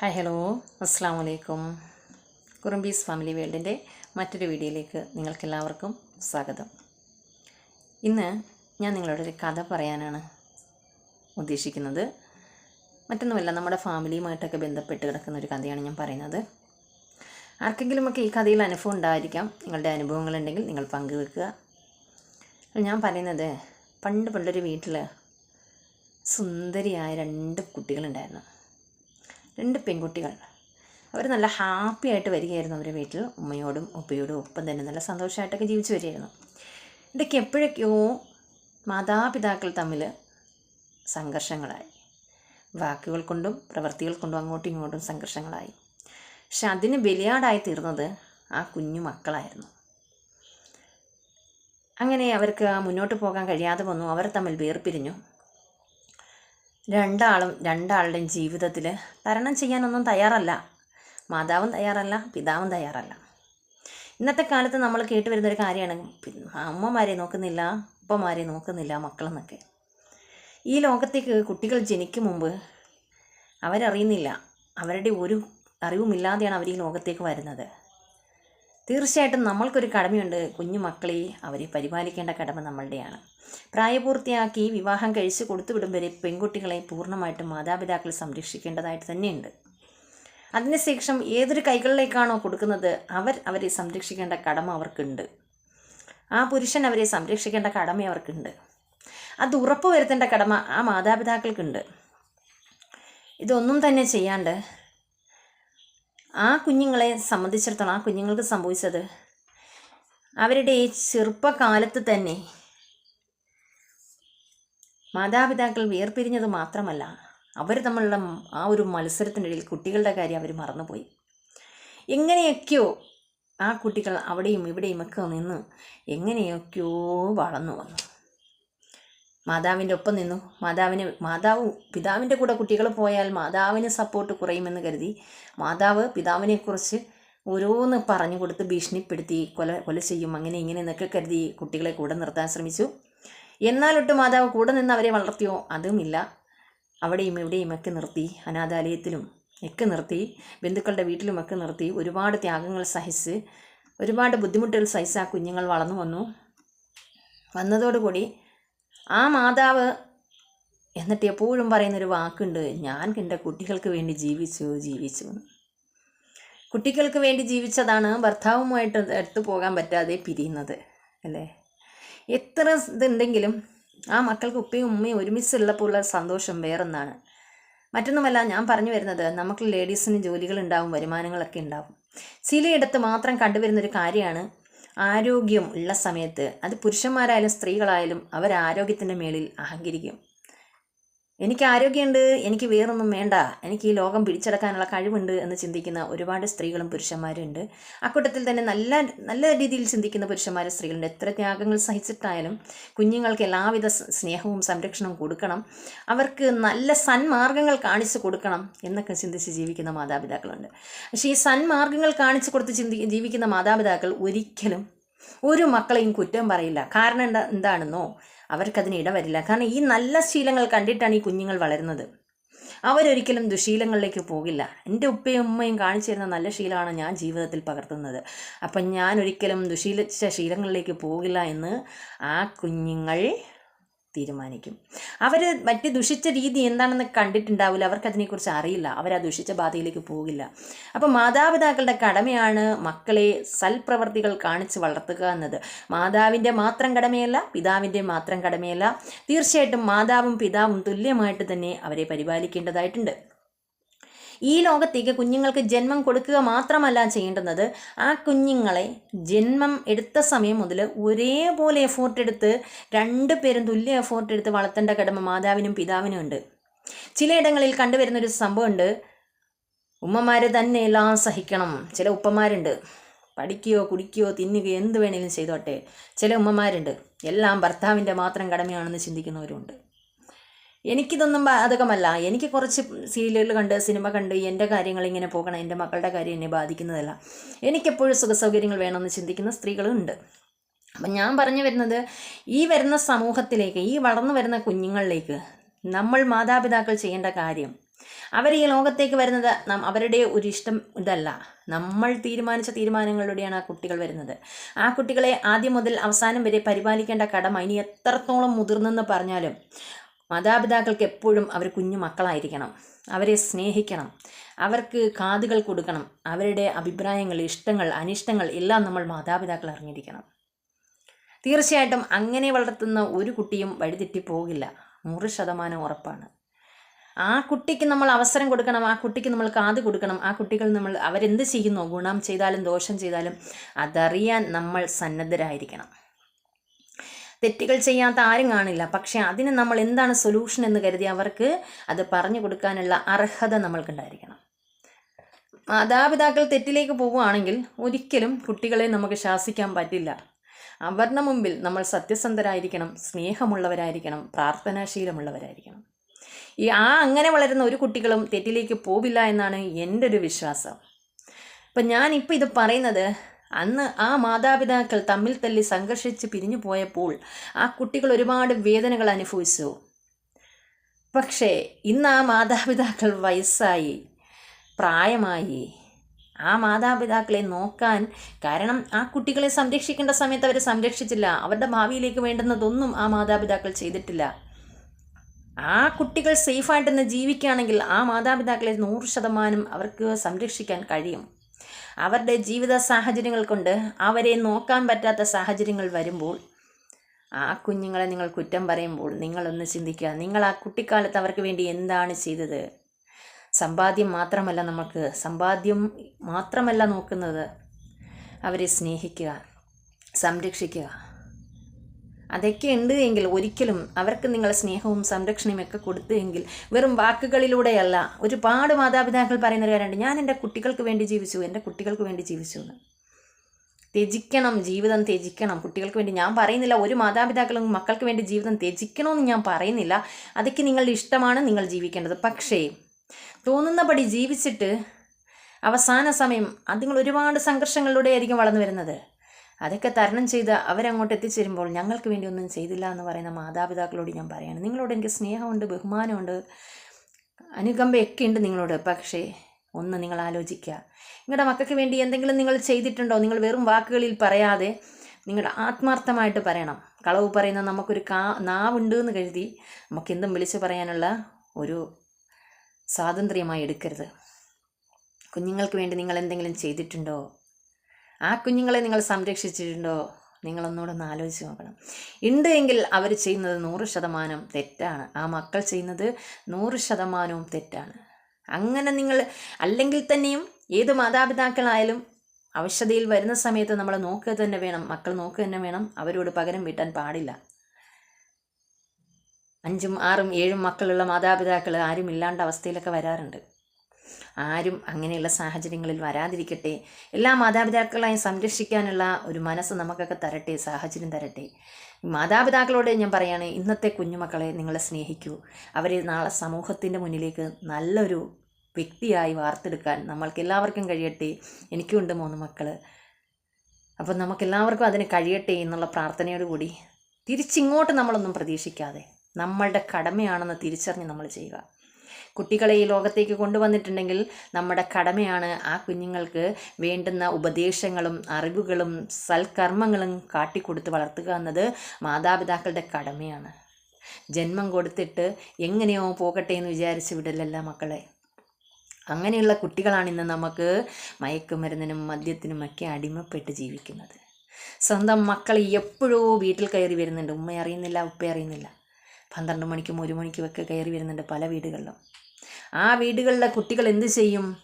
Hi hello. അസ്സാം വലൈക്കും കുറുമ്പീസ് family വേൾഡിന്റെ മറ്റൊരു വീഡിയോയിലേക്ക് നിങ്ങൾക്കെല്ലാവർക്കും സ്വാഗതം. ഇന്ന് ഞാൻ നിങ്ങളോടൊരു കഥ പറയാനാണ് ഉദ്ദേശിക്കുന്നത്. മറ്റൊന്നുമല്ല നമ്മുടെ ഫാമിലിയുമായിട്ടൊക്കെ ബന്ധപ്പെട്ട് കിടക്കുന്ന ഒരു കഥയാണ് ഞാൻ പറയുന്നത്. ആർക്കെങ്കിലുമൊക്കെ ഈ കഥയിൽ അനുഭവം ഉണ്ടായിരിക്കാം. നിങ്ങളുടെ അനുഭവങ്ങളുണ്ടെങ്കിൽ നിങ്ങൾ പങ്കുവെക്കുക. ഞാൻ പറയുന്നത് പണ്ട് പണ്ടൊരു വീട്ടിൽ സുന്ദരിയായ രണ്ട് കുട്ടികളുണ്ടായിരുന്നു. രണ്ട് പെൺകുട്ടികൾ. അവർ നല്ല ഹാപ്പി ആയിട്ട് വരികയായിരുന്നു അവരുടെ വീട്ടിൽ. ഉമ്മയോടും ഉപ്പയോടും ഒപ്പം തന്നെ നല്ല സന്തോഷമായിട്ടൊക്കെ ജീവിച്ചു വരികയായിരുന്നു. ഇടയ്ക്ക് എപ്പോഴൊക്കെയോ മാതാപിതാക്കൾ തമ്മിൽ സംഘർഷങ്ങളായി. വാക്കുകൾ കൊണ്ടും പ്രവൃത്തികൾ കൊണ്ടും അങ്ങോട്ടും ഇങ്ങോട്ടും സംഘർഷങ്ങളായി. പക്ഷെ അതിന് ബലിയാടായി തീർന്നത് ആ കുഞ്ഞു മക്കളായിരുന്നു. അങ്ങനെ അവർക്ക് മുന്നോട്ട് പോകാൻ കഴിയാതെ വന്നു. അവർ തമ്മിൽ വേർപിരിഞ്ഞു. രണ്ടാളും രണ്ടാളുടെയും ജീവിതത്തിൽ തരണം ചെയ്യാനൊന്നും തയ്യാറല്ല. മാതാവും തയ്യാറല്ല പിതാവും തയ്യാറല്ല. ഇന്നത്തെ കാലത്ത് നമ്മൾ കേട്ട് വരുന്നൊരു കാര്യമാണ് അമ്മമാരെ നോക്കുന്നില്ല ഉപ്പമാരെ നോക്കുന്നില്ല മക്കളെന്നൊക്കെ. ഈ ലോകത്തേക്ക് കുട്ടികൾ ജനിക്കും മുമ്പ് അവരറിയുന്നില്ല. അവരുടെ ഒരു അറിവുമില്ലാതെയാണ് അവർ ഈ ലോകത്തേക്ക് വരുന്നത്. തീർച്ചയായിട്ടും നമ്മൾക്കൊരു കടമയുണ്ട്. കുഞ്ഞു മക്കളെ അവരെ പരിപാലിക്കേണ്ട കടമ നമ്മളുടെയാണ്. പ്രായപൂർത്തിയാക്കി വിവാഹം കഴിച്ച് കൊടുത്തുവിടും വരെ പെൺകുട്ടികളെ പൂർണമായിട്ടും മാതാപിതാക്കൾ സംരക്ഷിക്കേണ്ടതായിട്ട് തന്നെയുണ്ട്. അതിനുശേഷം ഏതൊരു കൈകളിലേക്കാണോ കൊടുക്കുന്നത് അവർ അവരെ സംരക്ഷിക്കേണ്ട കടമ അവർക്കുണ്ട്. ആ പുരുഷൻ അവരെ സംരക്ഷിക്കേണ്ട കടമ അവർക്കുണ്ട്. അത് ഉറപ്പ് വരുത്തേണ്ട കടമ ആ മാതാപിതാക്കൾക്കുണ്ട്. ഇതൊന്നും തന്നെ ചെയ്യാണ്ട് ആ കുഞ്ഞുങ്ങളെ സംബന്ധിച്ചിടത്തോളം ആ കുഞ്ഞുങ്ങൾക്ക് സംഭവിച്ചത് അവരുടെ ചെറുപ്പകാലത്ത് തന്നെ മാതാപിതാക്കൾ വേർപിരിഞ്ഞത് മാത്രമല്ല അവർ തമ്മിലുള്ള ആ ഒരു മത്സരത്തിനിടയിൽ കുട്ടികളുടെ കാര്യം അവർ മറന്നുപോയി. എങ്ങനെയൊക്കെയോ ആ കുട്ടികൾ അവിടെയും ഇവിടെയും ഒക്കെ നിന്ന് എങ്ങനെയൊക്കെയോ വളർന്നു വന്നു. മാതാവിന്റെ ഒപ്പം നിന്നു. മാതാവിന് മാതാവ് പിതാവിന്റെ കൂടെ കുട്ടികൾ പോയാൽ മാതാവിന് സപ്പോർട്ട് കുറയുമെന്ന് കരുതി. മാതാവ് പിതാവിനെക്കുറിച്ച് ഓരോന്ന് പറഞ്ഞു കൊടുത്ത് ഭീഷണിപ്പെടുത്തി കൊല കൊല ചെയ്യും. അങ്ങനെ ഇങ്ങനെ എന്നൊക്കെ കരുതി കുട്ടികളെ കൂടെ നിർത്താൻ ശ്രമിച്ചു. എന്നാലൊട്ട് മാതാവ് കൂടെ നിന്ന് അവരെ വളർത്തിയോ? അതുമില്ല. അവിടെയും ഇവിടെയും ഒക്കെ നിർത്തി അനാഥാലയത്തിലും ഒക്കെ നിർത്തി ബന്ധുക്കളുടെ വീട്ടിലുമൊക്കെ നിർത്തി ഒരുപാട് ത്യാഗങ്ങൾ സഹിച്ച് ഒരുപാട് ബുദ്ധിമുട്ടുകൾ സഹിച്ച് ആ കുഞ്ഞുങ്ങൾ വളർന്നു വന്നു. വന്നതോടുകൂടി ആ മാതാവ് എന്നിട്ട് എപ്പോഴും പറയുന്നൊരു വാക്കുണ്ട് ഞാൻ എന്റെ കുട്ടികൾക്ക് വേണ്ടി ജീവിച്ചു ജീവിച്ചു. കുട്ടികൾക്ക് വേണ്ടി ജീവിച്ചതാണ് ഭർത്താവുമായിട്ട് എടുത്തു പോകാൻ പറ്റാതെ പിരിയുന്നത് അല്ലേ? എത്ര ഇതുണ്ടെങ്കിലും ആ മക്കൾക്ക് ഉപ്പയും ഉമ്മയും ഒരുമിച്ചുള്ളപ്പോൾ ഉള്ള സന്തോഷം വേറൊന്നാണ്. മറ്റൊന്നുമല്ല ഞാൻ പറഞ്ഞു വരുന്നത് നമുക്ക് ലേഡീസിന് ജോലികൾ ഉണ്ടാവും വരുമാനങ്ങളൊക്കെ ഉണ്ടാവും. ചിലയിടത്ത് മാത്രം കണ്ടുവരുന്നൊരു കാര്യമാണ് ആരോഗ്യം ഉള്ള സമയത്ത് അത് പുരുഷന്മാരായാലും സ്ത്രീകളായാലും അവർ ആരോഗ്യത്തിന്റെ മേളിൽ അഹങ്കരിക്കും. എനിക്ക് ആരോഗ്യമുണ്ട് എനിക്ക് വേറൊന്നും വേണ്ട എനിക്ക് ഈ ലോകം പിടിച്ചെടുക്കാനുള്ള കഴിവുണ്ട് എന്ന് ചിന്തിക്കുന്ന ഒരുപാട് സ്ത്രീകളും പുരുഷന്മാരും ഉണ്ട് അക്കൂട്ടത്തിൽ തന്നെ നല്ല നല്ല രീതിയിൽ ചിന്തിക്കുന്ന പുരുഷന്മാരും സ്ത്രീകളുണ്ട്. എത്ര ത്യാഗങ്ങൾ സഹിച്ചിട്ടായാലും കുഞ്ഞുങ്ങൾക്ക് എല്ലാവിധ സ്നേഹവും സംരക്ഷണവും കൊടുക്കണം. അവർക്ക് നല്ല സന്മാർഗങ്ങൾ കാണിച്ചു കൊടുക്കണം എന്നൊക്കെ ചിന്തിച്ച് ജീവിക്കുന്ന മാതാപിതാക്കളുണ്ട്. പക്ഷേ ഈ സന്മാർഗങ്ങൾ കാണിച്ചു കൊടുത്ത് ചിന്തി ജീവിക്കുന്ന മാതാപിതാക്കൾ ഒരിക്കലും ഒരു മക്കളെയും കുറ്റം പറയില്ല. കാരണം എന്താ എന്താണെന്നോ? അവർക്കതിന് ഇടവരില്ല. കാരണം ഈ നല്ല ശീലങ്ങൾ കണ്ടിട്ടാണ് ഈ കുഞ്ഞുങ്ങൾ വളരുന്നത്. അവരൊരിക്കലും ദുശീലങ്ങളിലേക്ക് പോകില്ല. എന്റെ ഉപ്പയും ഉമ്മയും കാണിച്ചു തരുന്ന നല്ല ശീലമാണ് ഞാൻ ജീവിതത്തിൽ പകർത്തുന്നത്. അപ്പം ഞാൻ ഒരിക്കലും ദുശീലിച്ച ശീലങ്ങളിലേക്ക് പോകില്ല എന്ന് ആ കുഞ്ഞുങ്ങൾ തീരുമാനിക്കും. അവർ മറ്റ് ദുഷിച്ച രീതി എന്താണെന്ന് കണ്ടിട്ടുണ്ടാവില്ല അവർക്കതിനെക്കുറിച്ച് അറിയില്ല. അവർ ആ ദുഷിച്ച ബാധയിലേക്ക് പോകില്ല. അപ്പം മാതാപിതാക്കളുടെ കടമയാണ് മക്കളെ സൽപ്രവർത്തികൾ കാണിച്ച് വളർത്തുക എന്നത്. മാതാവിന്റെ മാത്രം കടമയല്ല പിതാവിന്റെ മാത്രം കടമയല്ല. തീർച്ചയായിട്ടും മാതാവും പിതാവും തുല്യമായിട്ട് തന്നെ അവരെ പരിപാലിക്കേണ്ടതായിട്ടുണ്ട്. ഈ ലോകത്തേക്ക് കുഞ്ഞുങ്ങൾക്ക് ജന്മം കൊടുക്കുക മാത്രമല്ല ചെയ്യേണ്ടുന്നത്. ആ കുഞ്ഞുങ്ങളെ ജന്മം എടുത്ത സമയം മുതൽ ഒരേപോലെ എഫോർട്ട് എടുത്ത് രണ്ട് പേരും തുല്യ എഫോർട്ട് എടുത്ത് വളർത്തേണ്ട കടമ മാതാവിനും പിതാവിനും ഉണ്ട്. ചിലയിടങ്ങളിൽ കണ്ടുവരുന്നൊരു സംഭവമുണ്ട്. ഉമ്മമാർ തന്നെ എല്ലാം സഹിക്കണം. ചില ഉപ്പമാരുണ്ട്. പഠിക്കുകയോ കുടിക്കുകയോ തിന്നുകയോ എന്ത് വേണേലും ചെയ്തോട്ടെ. ചില ഉമ്മമാരുണ്ട്. എല്ലാം ഭർത്താവിന്റെ മാത്രം കടമയാണെന്ന് ചിന്തിക്കുന്നവരുണ്ട് എനിക്കിതൊന്നും ബാധകമല്ല എനിക്ക് കുറച്ച് സീരിയലുകൾ കണ്ട് സിനിമ കണ്ട് എന്റെ കാര്യങ്ങൾ ഇങ്ങനെ പോകണം എന്റെ മക്കളുടെ കാര്യം എന്നെ ബാധിക്കുന്നതല്ല. എനിക്കെപ്പോഴും സുഖസൗകര്യങ്ങൾ വേണമെന്ന് ചിന്തിക്കുന്ന സ്ത്രീകളും ഉണ്ട് അപ്പം ഞാൻ പറഞ്ഞു വരുന്നത് ഈ വരുന്ന സമൂഹത്തിലേക്ക് ഈ വളർന്നു വരുന്ന കുഞ്ഞുങ്ങളിലേക്ക് നമ്മൾ മാതാപിതാക്കൾ ചെയ്യേണ്ട കാര്യം അവർ ഈ ലോകത്തേക്ക് വരുന്നത് നാം അവരുടെ ഒരു ഇഷ്ടം ഇതല്ല. നമ്മൾ തീരുമാനിച്ച തീരുമാനങ്ങളിലൂടെയാണ് ആ കുട്ടികൾ വരുന്നത്. ആ കുട്ടികളെ ആദ്യം മുതൽ അവസാനം വരെ പരിപാലിക്കേണ്ട കടമ ഇനി എത്രത്തോളം മുതിർന്നെന്ന് പറഞ്ഞാലും മാതാപിതാക്കൾക്ക് എപ്പോഴും അവർ കുഞ്ഞു മക്കളായിരിക്കണം. അവരെ സ്നേഹിക്കണം. അവർക്ക് കാതുകൾ കൊടുക്കണം. അവരുടെ അഭിപ്രായങ്ങൾ ഇഷ്ടങ്ങൾ അനിഷ്ടങ്ങൾ എല്ലാം നമ്മൾ മാതാപിതാക്കൾ അറിഞ്ഞിരിക്കണം. തീർച്ചയായിട്ടും അങ്ങനെ വളർത്തുന്ന ഒരു കുട്ടിയും വഴിതെറ്റി പോകില്ല. നൂറ് ശതമാനം ഉറപ്പാണ്. ആ കുട്ടിക്ക് നമ്മൾ അവസരം കൊടുക്കണം. ആ കുട്ടിക്ക് നമ്മൾ കാത് കൊടുക്കണം. ആ കുട്ടികൾ നമ്മൾ അവരെന്ത് ചെയ്യുന്നോ? ഗുണം ചെയ്താലും ദോഷം ചെയ്താലും അതറിയാൻ നമ്മൾ സന്നദ്ധരായിരിക്കണം. തെറ്റുകൾ ചെയ്യാത്ത ആരും കാണില്ല. പക്ഷേ അതിന് നമ്മൾ എന്താണ് സൊല്യൂഷൻ എന്ന് കരുതി അവർക്ക് അത് പറഞ്ഞു കൊടുക്കാനുള്ള അർഹത നമ്മൾക്കുണ്ടായിരിക്കണം. മാതാപിതാക്കൾ തെറ്റിലേക്ക് പോവുകയാണെങ്കിൽ ഒരിക്കലും കുട്ടികളെ നമുക്ക് ശാസിക്കാൻ പറ്റില്ല. അവരുടെ മുമ്പിൽ നമ്മൾ സത്യസന്ധരായിരിക്കണം സ്നേഹമുള്ളവരായിരിക്കണം പ്രാർത്ഥനാശീലമുള്ളവരായിരിക്കണം. ഈ ആ അങ്ങനെ വളരുന്ന ഒരു കുട്ടികളും തെറ്റിലേക്ക് പോവില്ല എന്നാണ് എന്റെ ഒരു വിശ്വാസം. അപ്പം ഞാനിപ്പോൾ ഇത് പറയുന്നത് അന്ന് ആ മാതാപിതാക്കൾ തമ്മിൽ തല്ലി സംഘർഷിച്ച് പിരിഞ്ഞു പോയപ്പോൾ ആ കുട്ടികൾ ഒരുപാട് വേദനകൾ അനുഭവിച്ചു. പക്ഷേ ഇന്ന് ആ മാതാപിതാക്കൾ വയസ്സായി പ്രായമായി. ആ മാതാപിതാക്കളെ നോക്കാൻ കാരണം ആ കുട്ടികളെ സംരക്ഷിക്കേണ്ട സമയത്ത് അവരെ സംരക്ഷിച്ചില്ല. അവരുടെ ഭാവിയിലേക്ക് വേണ്ടുന്നതൊന്നും ആ മാതാപിതാക്കൾ ചെയ്തിട്ടില്ല. ആ കുട്ടികൾ സേഫായിട്ടൊന്ന് ജീവിക്കുകയാണെങ്കിൽ ആ മാതാപിതാക്കളെ നൂറ് ശതമാനം അവർക്ക് സംരക്ഷിക്കാൻ കഴിയും. അവരുടെ ജീവിത സാഹചര്യങ്ങൾ കൊണ്ട് അവരെ നോക്കാൻ പറ്റാത്ത സാഹചര്യങ്ങൾ വരുമ്പോൾ ആ കുഞ്ഞുങ്ങളെ നിങ്ങൾ കുറ്റം പറയുമ്പോൾ നിങ്ങളൊന്ന് ചിന്തിക്കുക. നിങ്ങൾ ആ കുട്ടിക്കാലത്ത് അവർക്ക് വേണ്ടി എന്താണ് ചെയ്തത്? സമ്പാദ്യം മാത്രമല്ല നമുക്ക് സമ്പാദ്യം മാത്രമല്ല നോക്കുന്നത് അവരെ സ്നേഹിക്കുക സംരക്ഷിക്കുക. അതൊക്കെ ഉണ്ട് എങ്കിൽ ഒരിക്കലും അവർക്ക് നിങ്ങൾ സ്നേഹവും സംരക്ഷണയും ഒക്കെ കൊടുത്തു എങ്കിൽ വെറും വാക്കുകളിലൂടെയല്ല. ഒരുപാട് മാതാപിതാക്കൾ പറയുന്ന ഒരു കാര്യമുണ്ട്. ഞാൻ എന്റെ കുട്ടികൾക്ക് വേണ്ടി ജീവിച്ചു എന്റെ കുട്ടികൾക്ക് വേണ്ടി ജീവിച്ചു എന്ന്. ത്യജിക്കണം ജീവിതം ത്യജിക്കണം. കുട്ടികൾക്ക് വേണ്ടി ഞാൻ പറയുന്നില്ല ഒരു മാതാപിതാക്കളും മക്കൾക്ക് വേണ്ടി ജീവിതം ത്യജിക്കണമെന്ന് ഞാൻ പറയുന്നില്ല. അതൊക്കെ നിങ്ങളുടെ ഇഷ്ടമാണ് നിങ്ങൾ ജീവിക്കേണ്ടത്. പക്ഷേ തോന്നുന്നപടി ജീവിച്ചിട്ട് അവസാന സമയം അത് നിങ്ങൾ ഒരുപാട് സംഘർഷങ്ങളിലൂടെ ആയിരിക്കും വളർന്നു വരുന്നത്. അതൊക്കെ തരണം ചെയ്ത് അവരങ്ങോട്ട് എത്തിച്ചേരുമ്പോൾ ഞങ്ങൾക്ക് വേണ്ടി ഒന്നും ചെയ്തില്ല എന്ന് പറയുന്ന മാതാപിതാക്കളോട് ഞാൻ പറയാണ്. നിങ്ങളോട് എനിക്ക് സ്നേഹമുണ്ട് ബഹുമാനമുണ്ട് അനുകമ്പയൊക്കെ ഉണ്ട് നിങ്ങളോട്. പക്ഷേ ഒന്ന് നിങ്ങൾ ആലോചിക്കുക. നിങ്ങളുടെ മക്കൾക്ക് വേണ്ടി എന്തെങ്കിലും നിങ്ങൾ ചെയ്തിട്ടുണ്ടോ? നിങ്ങൾ വെറും വാക്കുകളിൽ പറയാതെ നിങ്ങളുടെ ആത്മാർത്ഥമായിട്ട് പറയണം. കളവ് പറയുന്ന നമുക്കൊരു കാ നാവുണ്ട് എന്ന് കരുതി നമുക്ക് എന്തും വിളിച്ചു പറയാനുള്ള ഒരു സ്വാതന്ത്ര്യമായി എടുക്കരുത്. കുഞ്ഞുങ്ങൾക്ക് വേണ്ടി നിങ്ങൾ എന്തെങ്കിലും ചെയ്തിട്ടുണ്ടോ? ആ കുഞ്ഞുങ്ങളെ നിങ്ങൾ സംരക്ഷിച്ചിട്ടുണ്ടോ? നിങ്ങളൊന്നുകൂടെ ഒന്ന് ആലോചിച്ച് നോക്കണം. ഉണ്ട് എങ്കിൽ അവർ ചെയ്യുന്നത് നൂറ് ശതമാനം തെറ്റാണ്. ആ മക്കൾ ചെയ്യുന്നത് നൂറ് ശതമാനവും തെറ്റാണ്. അങ്ങനെ നിങ്ങൾ അല്ലെങ്കിൽ തന്നെയും ഏത് മാതാപിതാക്കളായാലും അവശതയിൽ വരുന്ന സമയത്ത് നമ്മൾ നോക്കുക തന്നെ വേണം. മക്കൾ നോക്കുക തന്നെ വേണം. അവരോട് പകരം വീട്ടാൻ പാടില്ല. അഞ്ചും ആറും ഏഴും മക്കളുള്ള മാതാപിതാക്കൾ ആരും ഇല്ലാണ്ട അവസ്ഥയിലൊക്കെ വരാറുണ്ട്. ആരും അങ്ങനെയുള്ള സാഹചര്യങ്ങളിൽ വരാതിരിക്കട്ടെ. എല്ലാ മാതാപിതാക്കളെയും സംരക്ഷിക്കാനുള്ള ഒരു മനസ്സ് നമുക്കൊക്കെ തരട്ടെ സാഹചര്യം തരട്ടെ. മാതാപിതാക്കളോട് ഞാൻ പറയാണ് ഇന്നത്തെ കുഞ്ഞുമക്കളെ നിങ്ങളെ സ്നേഹിക്കൂ. അവരെ നാളെ സമൂഹത്തിന്റെ മുന്നിലേക്ക് നല്ലൊരു വ്യക്തിയായി വാർത്തെടുക്കാൻ നമ്മൾക്ക് എല്ലാവർക്കും കഴിയട്ടെ. എനിക്കുണ്ട് മൂന്ന് മക്കൾ അപ്പം നമുക്കെല്ലാവർക്കും അതിന് കഴിയട്ടെ എന്നുള്ള പ്രാർത്ഥനയോടുകൂടി തിരിച്ചിങ്ങോട്ട് നമ്മളൊന്നും പ്രതീക്ഷിക്കാതെ നമ്മളുടെ കടമയാണെന്ന് തിരിച്ചറിഞ്ഞ് നമ്മൾ ചെയ്യുക. കുട്ടികളെ ഈ ലോകത്തേക്ക് കൊണ്ടുവന്നിട്ടുണ്ടെങ്കിൽ നമ്മുടെ കടമയാണ് ആ കുഞ്ഞുങ്ങൾക്ക് വേണ്ടുന്ന ഉപദേശങ്ങളും അറിവുകളും സൽക്കർമ്മങ്ങളും കാട്ടിക്കൊടുത്ത് വളർത്തുക എന്നത് മാതാപിതാക്കളുടെ കടമയാണ്. ജന്മം കൊടുത്തിട്ട് എങ്ങനെയോ പോകട്ടെ എന്ന് വിചാരിച്ച് വിടലല്ല മക്കളെ. അങ്ങനെയുള്ള കുട്ടികളാണ് ഇന്ന് നമുക്ക് മയക്കുമരുന്നിനും മദ്യത്തിനുമൊക്കെ അടിമപ്പെട്ട് ജീവിക്കുന്നത്. സ്വന്തം മക്കൾ എപ്പോഴോ വീട്ടിൽ കയറി വരുന്നുണ്ട്. ഉമ്മ അറിയുന്നില്ല ഉപ്പ അറിയുന്നില്ല. പന്ത്രണ്ട് മണിക്കും ഒരു മണിക്കും ഒക്കെ കയറി വരുന്നുണ്ട് പല വീടുകളിലും. ആ വീടുകളിലെ കുട്ടികൾ എന്ത് ചെയ്യും?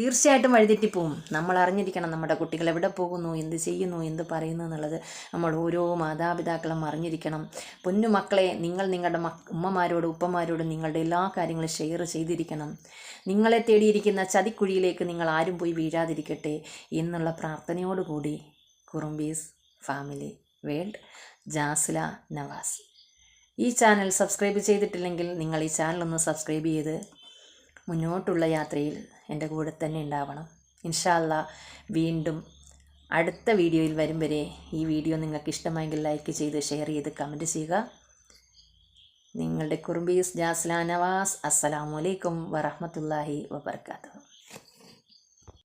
തീർച്ചയായിട്ടും വഴിതെറ്റിപ്പോവും. നമ്മൾ അറിഞ്ഞിരിക്കണം നമ്മുടെ കുട്ടികൾ എവിടെ പോകുന്നു എന്ത് ചെയ്യുന്നു എന്ത് പറയുന്നു എന്നുള്ളത്. നമ്മൾ ഓരോ മാതാപിതാക്കളും അറിഞ്ഞിരിക്കണം. പൊന്നു മക്കളെ നിങ്ങൾ നിങ്ങളുടെ മക് ഉമ്മമാരോട് ഉപ്പമാരോട് നിങ്ങളുടെ എല്ലാ കാര്യങ്ങളും ഷെയർ ചെയ്തിരിക്കണം. നിങ്ങളെ തേടിയിരിക്കുന്ന ചതിക്കുഴിയിലേക്ക് നിങ്ങൾ ആരും പോയി വീഴാതിരിക്കട്ടെ എന്നുള്ള പ്രാർത്ഥനയോടുകൂടി കുറുമ്പീസ് ഫാമിലി വേൾഡ് ജാസ്ല നവാസ്. ഈ ചാനൽ സബ്സ്ക്രൈബ് ചെയ്തിട്ടില്ലെങ്കിൽ നിങ്ങൾ ഈ ചാനൽ ഒന്ന് സബ്സ്ക്രൈബ് ചെയ്ത് മുന്നോട്ടുള്ള യാത്രയിൽ എന്റെ കൂടെ തന്നെ ഉണ്ടാവണം. ഇൻഷാല്ല വീണ്ടും അടുത്ത വീഡിയോയിൽ വരും വരെ ഈ വീഡിയോ നിങ്ങൾക്ക് ഇഷ്ടമായെങ്കിൽ ലൈക്ക് ചെയ്ത് ഷെയർ ചെയ്ത് കമന്റ് ചെയ്യുക. നിങ്ങളുടെ കുറുമ്പീസ് ജാസ്ലാ നവാസ് അസ്സലാമലൈക്കും വറഹമത്തല്ലാഹി വബർക്കാത്തു